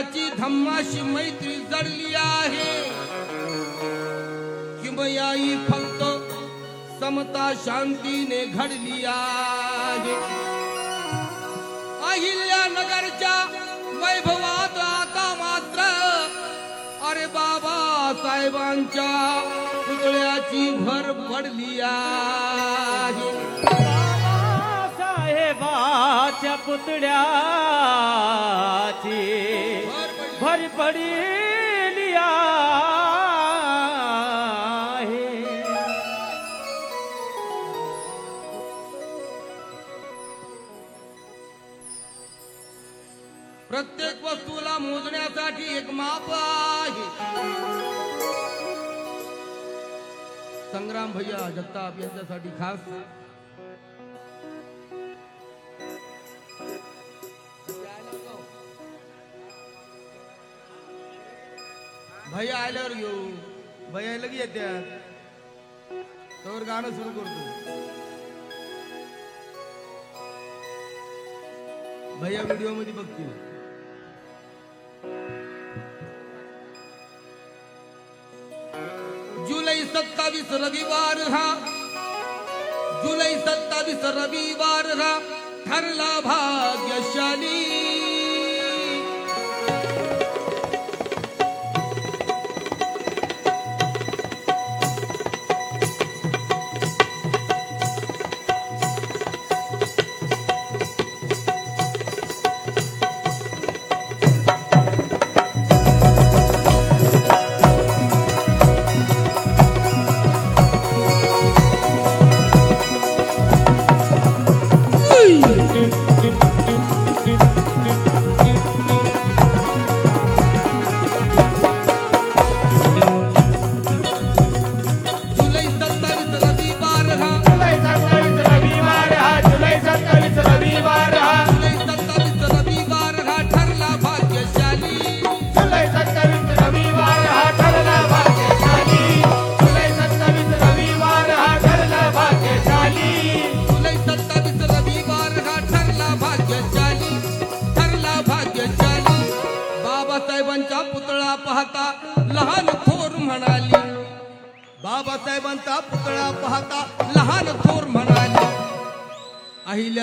जगाची धम्माशी मैत्री जडली आहे. किमयाई फक्त समता शांतीने घडली आहे. अहिल्या नगरच्या वैभवात आता मात्र अरे बाबा साहेबांच्या पुतळ्याची भर पडली आहे. आमच्या पुतळ्याची भर पडली. भर पडली आहे प्रत्येक वस्तूला मोजण्यासाठी एक माप आहे संग्राम भैया जगताप यांच्यासाठी खास भैया आल्यावर घेऊ. भैया लगी येत्या. तर गाणं सुरू करतो. भैया व्हिडिओमध्ये बघतो जुलै सत्तावीस रविवार हा. जुलै सत्तावीस रविवार हा. ठरला भाग्यशाली.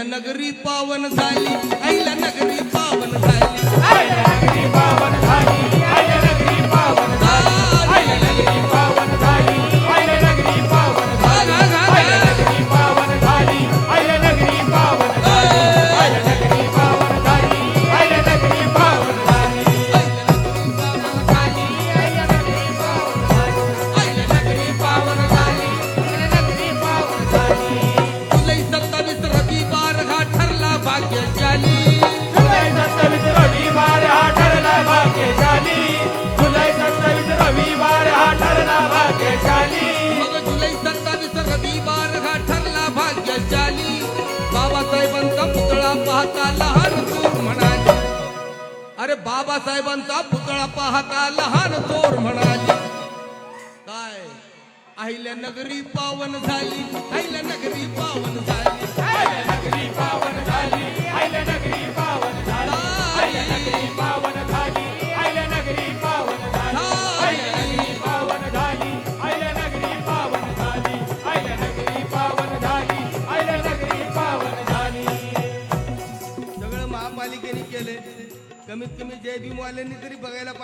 नगरी पावन झाली. अहिल्या नगरी पावन झाली. साहेबांचा पुतळा पाहता लहान चोर म्हणाली. काय? अहिल्या नगरी पावन झाली अहिल्या नगरी पावन झाली.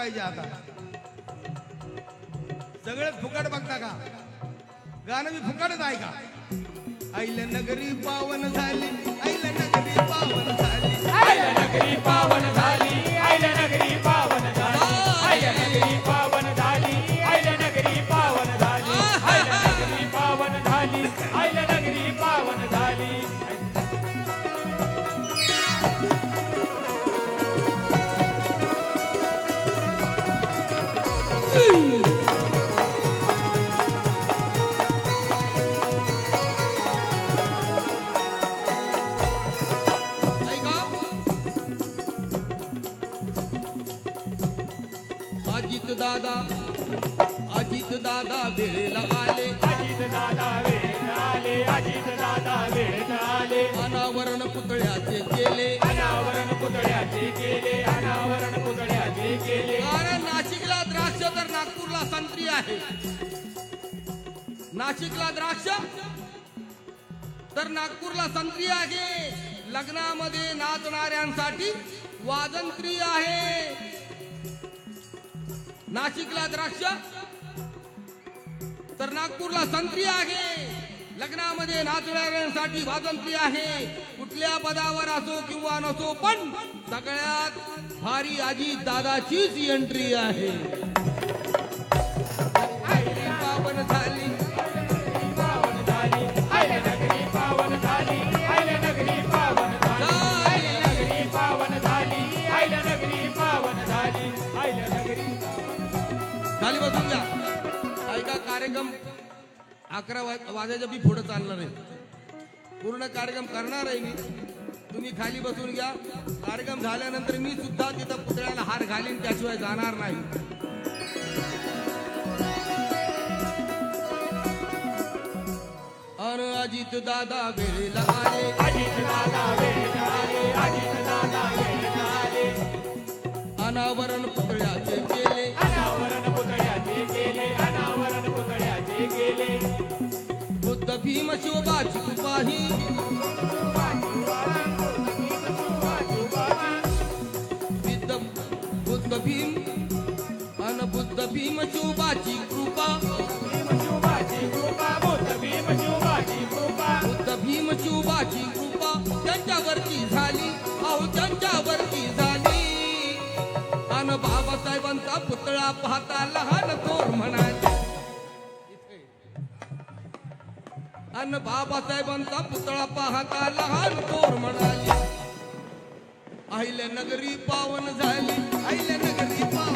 पाहिजे आता. सगळे फुकट बघता का? गाणं मी फुकटच आहे का? आईल्या नगरी पावन झाली आईल्या नगरी पावन झाली. आयल्या नगरी पावन झाली. अजित दादा अजित दादा वेळेला आले. अजित दादा वेळ आले अजित दादा वेळ आले. अनावरण पुतळ्याचे केले. अनावरण पुतळ्याचे केले. संत्री आहे. नाशिकला द्राक्ष तर नागपूरला संत्री आहे. लग्नामध्ये नाचणाऱ्यांसाठी वादंत्री आहे. नाशिकला द्राक्ष तर नागपूरला संत्री आहे. लग्नामध्ये नाचणाऱ्यांसाठी वादंत्री आहे. कुठल्या पदावर असो किंवा नसो पण सगळ्यात भारी आजी दादाचीच एंट्री आहे. कार्यक्रम अकरा वाजायच्या बी पुढे चालणार आहे. पूर्ण कार्यक्रम करणार आहे मी. तुम्ही खाली बसून घ्या. कार्यक्रम झाल्यानंतर मी सुद्धा तिथं पुतळ्याला हार घालीन त्याशिवाय जाणार नाही. अन अजित दादा वेळेला आले. अजित दादा वेळ आले. अजित दादा वेळ आले. अनावरण पुतळ्याचे शिवबाची कृपा बुद्ध कृपा त्यांच्यावरती झाली अहो त्यांच्यावरती झाली अन बाबासाहेबांचा पुतळा पाहता लहान अन बाबासाहेबांचा पुतळा पाहता लहान थोर म्हणाली. अहिल्या नगरी पावन झाली अहिल्या नगरी पावन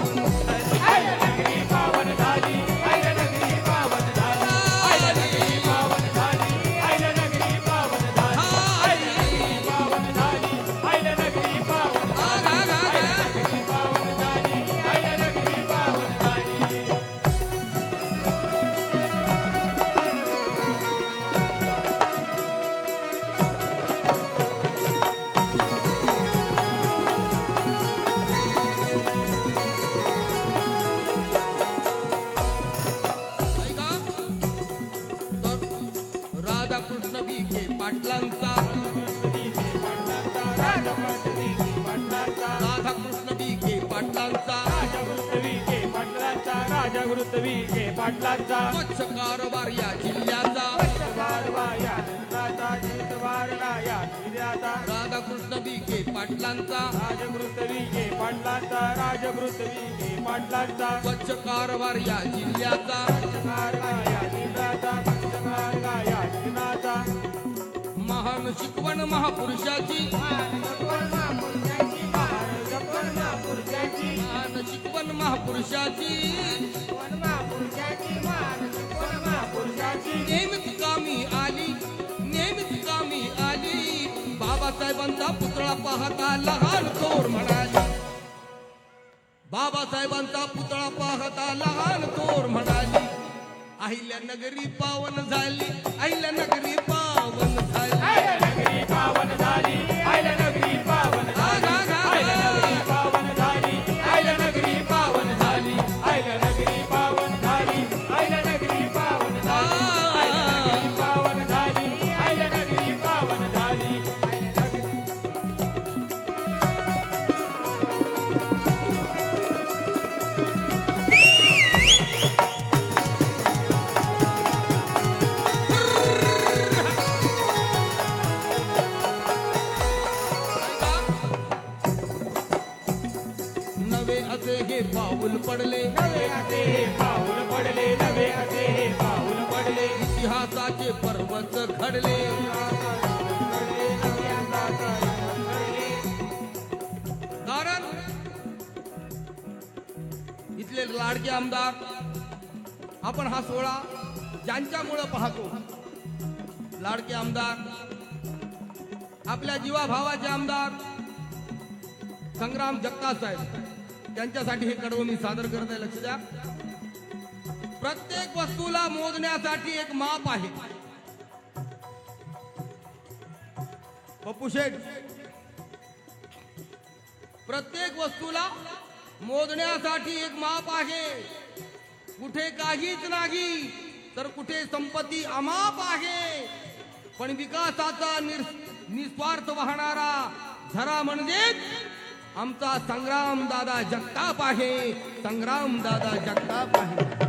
पाटलांचा राधाकृष्ण बी के पाटलांचा राजगृतवी के पाटलांचा स्वच्छ कारभार या जिल्ह्याचा राधाकृष्ण बी के या जिल्ह्याचा राधाकृष्ण विखे पाटलांचा राजगृतवी के पाटलांचा राजगृतवी के पाटलांचा स्वच्छ कारभार या जिल्ह्याचा पंचकारला या जिल्ह्याचा स्वच्छ कारभार या जिल्ह्याचा महान शिकवण महापुरुषाची. महान शिकवण महापुरुषाची. नेहमीच कामी आली नेहमीच कामी आली. बाबासाहेबांचा पुतळा पाहता लहान थोर म्हणाली. बाबासाहेबांचा पुतळा पाहता लहान थोर म्हणाली. अहिल्या नगरी पावन झाली अहिल्या नगरी पावन झाली. घडले. कारण इथले लाडके आमदार आपण हा सोहळा ज्यांच्यामुळं पाहतो लाडके आमदार आपल्या जीवाभावाचे आमदार संग्राम जगताप साहेब त्यांच्यासाठी हे कडवं मी सादर करत आहे लक्ष द्या. प्रत्येक वस्तूला मोजण्यासाठी एक माप आहे. पप्पू शेठ प्रत्येक वस्तूला मोजण्यासाठी एक माप आहे. कुठे काहीच नाही तर कुठे संपत्ती अमाप आहे. पण विकासाचा निस्वार्थ वाहणारा झरा म्हणजेच आमचा संग्राम दादा जगताप आहे. संग्राम दादा जगताप आहे.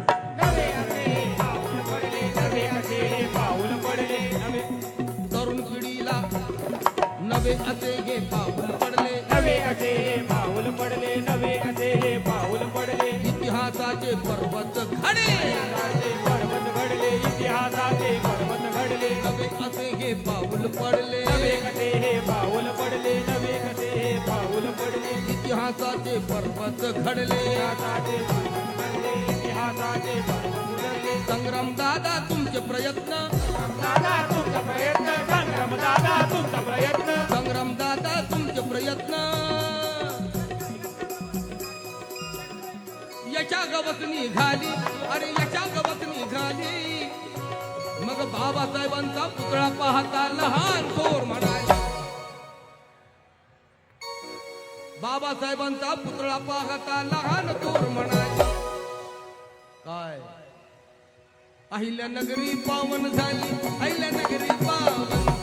नवे असे हे पाऊल पडले. नवे असे पाऊल पडले नवे असे पाऊल पडले. इतिहासाचे पर्वत इतिहासाचे पर्वत घडले इतिहासाचे पर्वत घडले. नवे असे हे पाऊल पडले. नवे कसे हे पाऊल पडले नवे कसे हे पाऊल पडले. इतिहासाचे पर्वत घडले. इतिहासाचे पर्वत घडले इतिहासाचे पर्वत घडले. संग्राम दादा तुमचे प्रयत्न. दादा तुमचा प्रयत्न संग्राम दादा तुमचा प्रयत्न. संग्राम दादा तुमचे प्रयत्न. याच्या गवत निघाली अरे याच्या गवत निघाली. मग बाबासाहेबांचा पुतळा पाहता लहान थोर म्हणाले. बाबासाहेबांचा पुतळा पाहता लहान थोर म्हणाले. काय? अहिल्या नगरी पावन झाली अहिल्या नगरी पावन.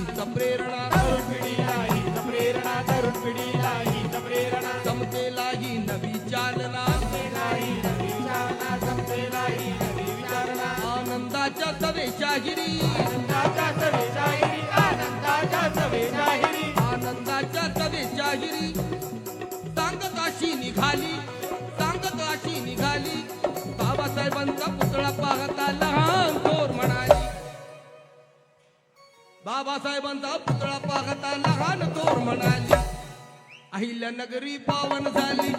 हीच प्रेरणा तरुण पिढीला प्रेरणा तरुण पिढीला प्रेरणा नवी चालना. आनंदाच्या तवे आनंदाच्या तवेशागिरी आनंदाच्या तवेशागिरी आनंदाच्या तवेशागिरी सांगत अशी निघाली. साहेबांचा पुतळा पाहता लहान तोर म्हणाली. अहिल्या नगरी पावन झाली.